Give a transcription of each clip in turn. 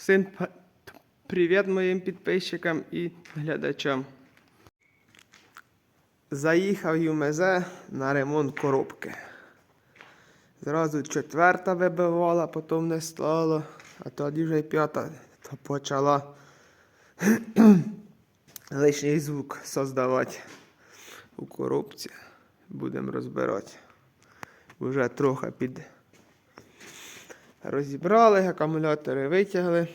Всім привіт моїм підписчикам і глядачам. Заїхав ЮМЗ на ремонт коробки. Зразу четверта вибивала, потім не стало, а тоді вже й п'ята почала лишній звук создавати у коробці. Будемо розбирати. Уже трохи під розібрали, акумулятори витягли.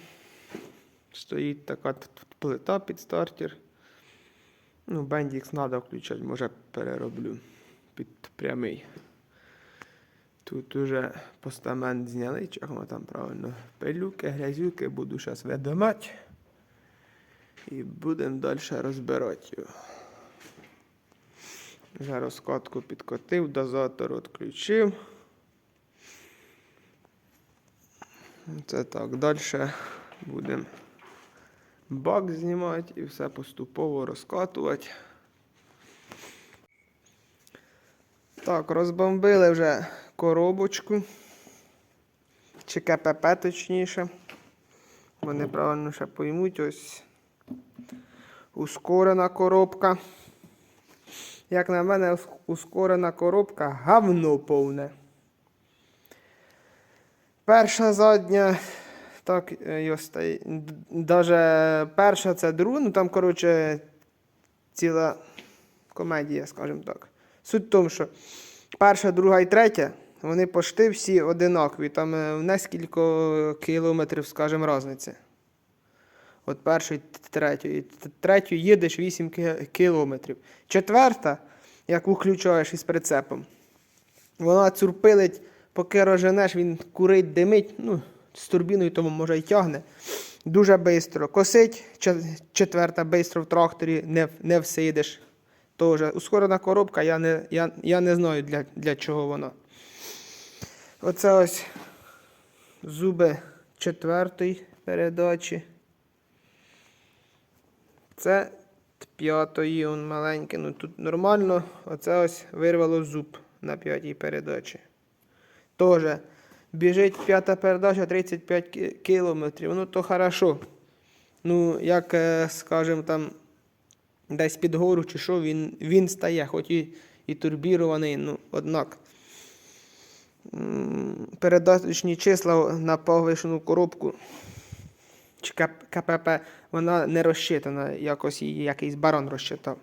Стоїть така плита під стартер. Ну, бендікс треба включати, може перероблю під прямий. Тут уже постамент зняли, як там правильно. Пилюки, грязюки буду зараз видимати. І будемо далі розбирати його. Вже розкатку підкотив, дозатор відключив. Це так, далі будемо бак знімати і все поступово розкатувати. Так, розбомбили вже коробочку. Чи КПП точніше. Вони правильно ще поймуть. Ось ускорена коробка. Як на мене, ускорена коробка гавно повне. Перша задня, так, е, його. Даже перша це друга, ну там, коротше, ціла комедія, скажімо так. Суть в тому, що перша, друга і третя, вони пошти всі одинакові. Там е, в нескільки кілометрів, скажімо, різниця. От першої, третьої. Третю їдеш 8 кілометрів. Четверта, як включаєш із прицепом, вона цурпилить, поки роженеш, він курить, димить, ну, з турбіною тому може й тягне. Дуже швидко. Косить, че- четверта швидко в тракторі, не, не всидиш. Тоже. Ускорена коробка, я не, я, я не знаю для, для чого вона. Оце ось зуби четвертої передачі. Це п'ятої, он маленький. Ну тут нормально. Оце ось вирвало зуб на п'ятій передачі. Тоже біжить п'ята передача 35 ки- кілометрів. Ну то хорошо. Ну, як, е, скажем, там десь під гору чи що, він, він стає, хоч і, і турбірований, ну, однак. Передаточні числа на повишену коробку чи КПП, вона не розчитана, якось її якийсь барон розчитав.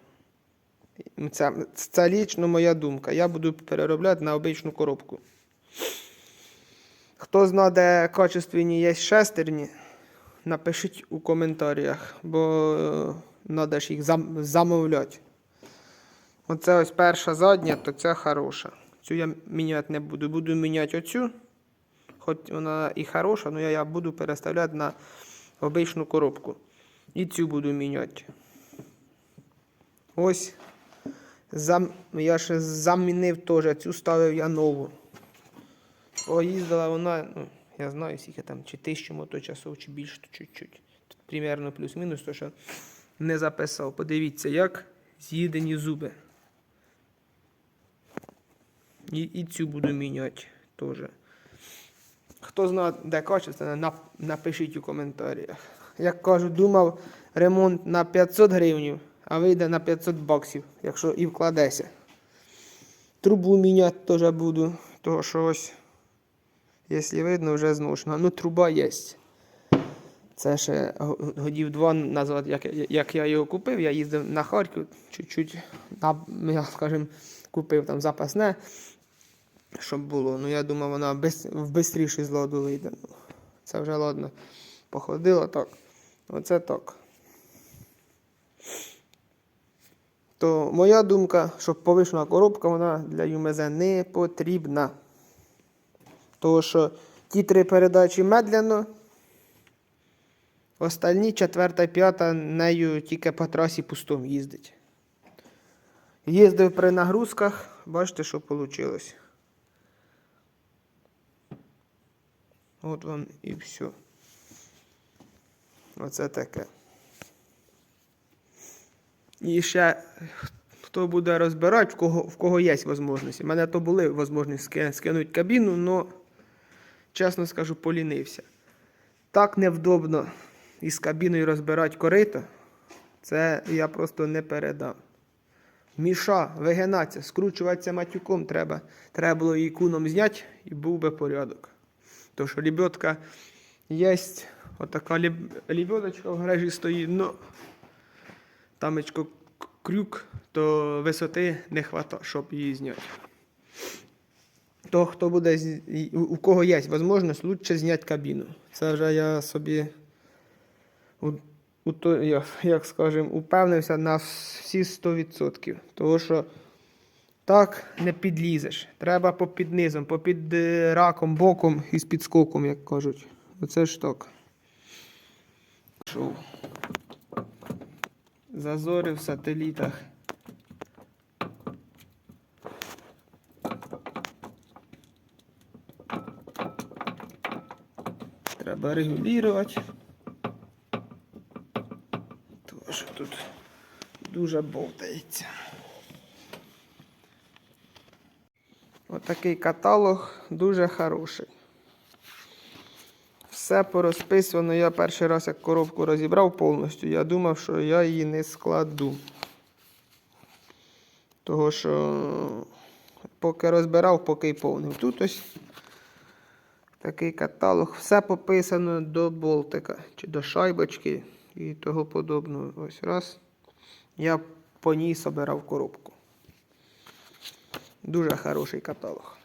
Це, це лічно моя думка. Я буду переробляти на обичну коробку. Хто знає, де качественні є шестерні, напишіть у коментарях, бо треба ж їх зам, замовляти. Оце ось перша задня, то ця хороша. Цю я міняти не буду. Буду міняти оцю. Хоч вона і хороша, але я буду переставляти на обичну коробку. І цю буду міняти. Ось. Зам... Я ще замінив теж, цю ставив я нову. Поїздила вона, ну, я знаю, скільки там, чи тисячу моточасов, чи більше, то чуть-чуть. Тут примерно плюс-мінус, то що не записав. Подивіться, як з'їдені зуби. І, і цю буду міняти теж. Хто знає, де качество, напишіть у коментарях. Як кажу, думав ремонт на 500 гривень, а вийде на 500 баксів, якщо і вкладеся. Трубу міняти теж буду, того що ось, якщо видно, вже зношена. Ну, труба є. Це ще годів два назад, як, як я його купив, я їздив на Харків, чуть-чуть, скажімо, купив там запасне, щоб було. Ну, я думав, вона без, в з ладу вийде. Ну, це вже ладно. Походило так. Оце так. То моя думка, що повишена коробка вона для ЮМЗ не потрібна. Тому що ті три передачі медляно, остальні четверта п'ята нею тільки по трасі пустом їздить. Їздив при нагрузках, бачите, що вийшло. От вам і все. Оце таке. І ще хто буде розбирати, в кого, в кого є можливості. У мене то були можливості скинути кабіну, але, чесно скажу, полінився. так невдобно із кабіною розбирати корито, це я просто не передам. Міша, вигинатися, скручуватися матюком треба. Треба було її куном зняти і був би порядок. Тому що лебедка є, отака леб- в гаражі стоїть, ну тамечко крюк, то висоти не вистачає, щоб її зняти. То, хто буде, у кого є можливість, лучше зняти кабіну. Це вже я собі, у, у як, як скажем, упевнився на всі 100%. Тому що так не підлізеш. Треба попід низом, попід е, раком, боком і з підскоком, як кажуть. Оце ж так. Шоу. Зазори в сателітах. Регулювати. Тому що тут дуже бовтається. Отакий каталог дуже хороший. Все порозписано. Я перший раз як коробку розібрав повністю, я думав, що я її не складу. Того що поки розбирав, поки й повнив. Тут ось такий каталог. Все пописано до болтика чи до шайбочки і того подобного. Ось раз. Я по ній собирав коробку. Дуже хороший каталог.